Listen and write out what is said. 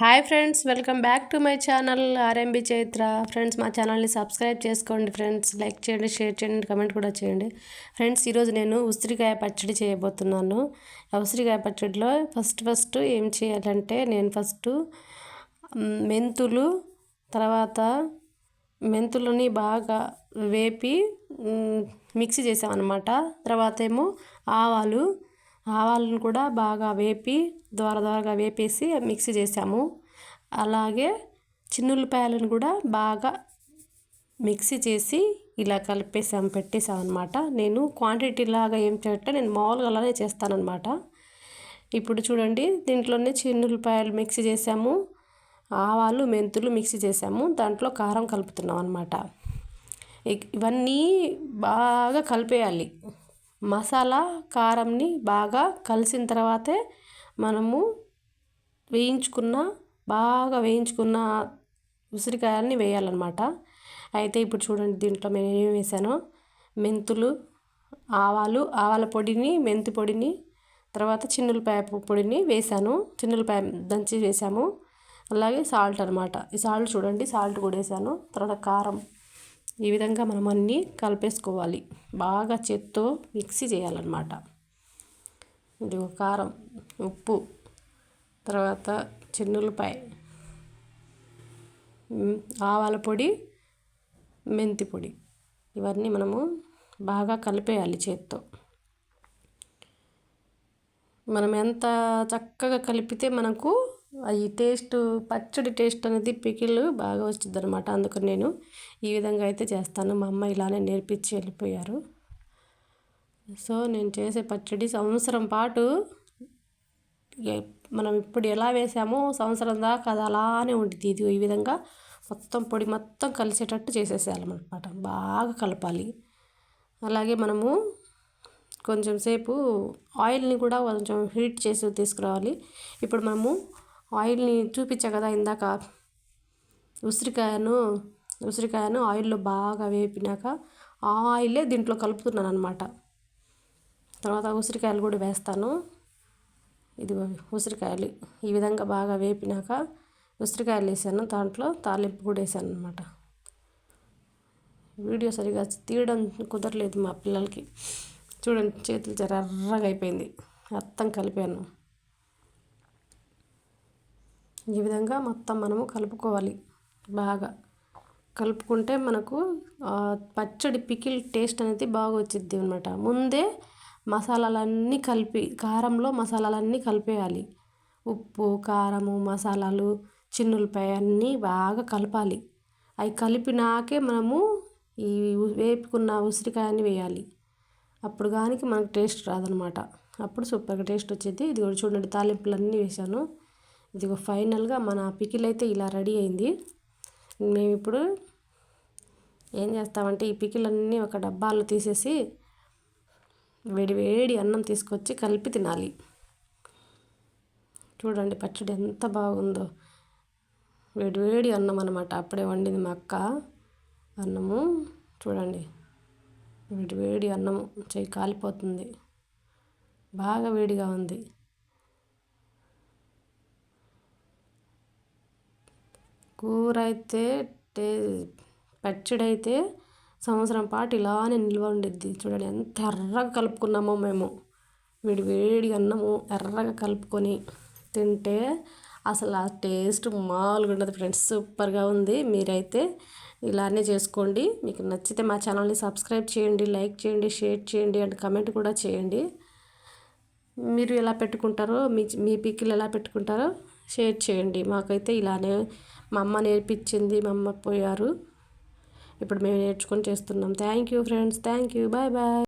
Hi friends welcome back to my channel RMB Chaitra. Friends మా ఛానల్ని subscribe చేసుకోండి friends like చేయండి share చేయండి కమెంట్ కూడా చేయండి. ఫ్రెండ్స్ ఈరోజు నేను ఉసిరికాయ పచ్చడి చేయబోతున్నాను. ఉసిరికాయ పచ్చడిలో ఫస్ట్ ఫస్ట్ ఏం చేయాలంటే నేను ఫస్ట్ మెంతులు తర్వాత మెంతులని బాగా వేపి మిక్సీ చేసామన్నమాట. తర్వాత ఏమో ఆవాలు ఆవాలను కూడా బాగా వేపి దోర దోరగా వేపేసి మిక్సీ చేసాము. అలాగే చిన్నులపాయలను కూడా బాగా మిక్సీ చేసి ఇలా కలిపేసాము పెట్టేసాం అనమాట నేను క్వాంటిటీ లాగా ఏం చేయట్టే నేను మామూలుగా అలానే చేస్తానన్నమాట. ఇప్పుడు చూడండి దీంట్లోనే చిన్నులపాయలు మిక్సీ చేసాము ఆవాలు మెంతులు మిక్సీ చేసాము దాంట్లో కారం కలుపుతున్నాం అనమాట ఇవన్నీ బాగా కలిపేయాలి. మసాలా కారంని బాగా కలిసిన తర్వాతే మనము వేయించుకున్న బాగా వేయించుకున్న ఉసిరికాయల్ని వేయాలన్నమాట. అయితే ఇప్పుడు చూడండి దీంట్లో నేను ఏం వేసానో. మెంతులు ఆవాలు ఆవాల పొడిని మెంతి పొడిని తర్వాత చిన్నులపాయ పొడిని వేసాను. చిన్నులపాయ దంచి వేసాము. అలాగే సాల్ట్ అనమాట ఈ సాల్ట్ చూడండి సాల్ట్ కూడా వేసాను. తర్వాత కారం. ఈ విధంగా మనం అన్నీ కలిపేసుకోవాలి. బాగా చేత్తో మిక్సీ చేయాలన్నమాట. ఇది కారం ఉప్పు తర్వాత చిన్నులపాయ ఆవాల పొడి మెంతి పొడి. ఇవన్నీ మనము బాగా కలిపేయాలి చేత్తో. మనం ఎంత చక్కగా కలిపితే మనకు ఈ టేస్ట్ పచ్చడి టేస్ట్ అనేది పికిల్ బాగా వచ్చింది అనమాట అందుకని నేను ఈ విధంగా అయితే చేస్తాను. మా అమ్మ ఇలానే నేర్పించి వెళ్ళిపోయారు. సో నేను చేసే పచ్చడి సంవత్సరం పాటు మనం ఇప్పుడు ఎలా వేసామో సంవత్సరం దాకా అది అలానే ఉంటుంది ఇది ఈ విధంగా మొత్తం పొడి మొత్తం కలిసేటట్టు చేసేసేయాలన్నమాట. బాగా కలపాలి. అలాగే మనము కొంచెం సేపు ఆయిల్ని కూడా కొంచెం హీట్ చేసి తీసుకురావాలి. ఇప్పుడు మనము ఆయిల్ని చూపించా కదా ఇందాక. ఉసిరికాయను ఉసిరికాయను ఆయిల్లో బాగా వేపినాక ఆ ఆయిలే దీంట్లో కలుపుతున్నాను అనమాట తర్వాత ఉసిరికాయలు కూడా వేస్తాను. ఇది ఉసిరికాయలు ఈ విధంగా బాగా వేపినాక ఉసిరికాయలు వేసాను. దాంట్లో తాలింపు కూడా వేసాను అనమాట వీడియో సరిగా తీయడం కుదరలేదు మా పిల్లలకి. చూడండి చేతులు ఎర్రగా అయిపోయింది. మొత్తం కలిపాను. ఈ విధంగా మొత్తం మనము కలుపుకోవాలి బాగా. కలుపుకుంటే మనకు పచ్చడి పికిల్ టేస్ట్ అనేది బాగా వచ్చిద్ది అనమాట ముందే మసాలాలన్నీ కలిపి కారంలో మసాలాలన్నీ కలిపేయాలి. ఉప్పు కారము మసాలాలు చిన్నులపై అన్నీ బాగా కలపాలి. అవి కలిపినాకే మనము ఈ వేపుకున్న ఉసిరికాయని వేయాలి. అప్పుడు కానీ మనకు టేస్ట్ రాదనమాట అప్పుడు సూపర్గా టేస్ట్ వచ్చేది. ఇది కూడా చూడండి తాలింపులు అన్నీ వేసాను ఇదిగో ఫైనల్గా మన పికిల్ అయితే ఇలా రెడీ అయింది. మేము ఇప్పుడు ఏం చేస్తామంటే ఈ పికిలన్నీ ఒక డబ్బాలో తీసేసి వేడి వేడి అన్నం తీసుకొచ్చి కలిపి తినాలి. చూడండి పచ్చడి ఎంత బాగుందో. వేడి వేడి అన్నం అనమాట అప్పుడే వండింది మా అక్క అన్నము. చూడండి. వేడి వేడి అన్నము చేయి కాలిపోతుంది. బాగా వేడిగా ఉంది. కూర అయితే టే పచ్చడి అయితే సంవత్సరం పాటు ఇలానే నిల్వ ఉండిద్ది. చూడండి ఎంత ఎర్రగా కలుపుకున్నామో మేము. వేడి వేడి అన్నము ఎర్రగా కలుపుకొని తింటే అసలు ఆ టేస్ట్ మామూలుగా ఉండదు ఫ్రెండ్స్. సూపర్గా ఉంది. మీరైతే ఇలానే చేసుకోండి. మీకు నచ్చితే మా ఛానల్ని సబ్స్క్రైబ్ చేయండి లైక్ చేయండి షేర్ చేయండి అండ్ కమెంట్ కూడా చేయండి. మీరు ఎలా పెట్టుకుంటారో మీ మీ పిక్కిలు ఎలా పెట్టుకుంటారో షేర్ చేయండి. మాకైతే ఇలానే మా అమ్మ నేర్పించింది మా అమ్మ పోయారు. ఇప్పుడు మేము నేర్చుకొని చేస్తున్నాం. Thank you friends thank you bye bye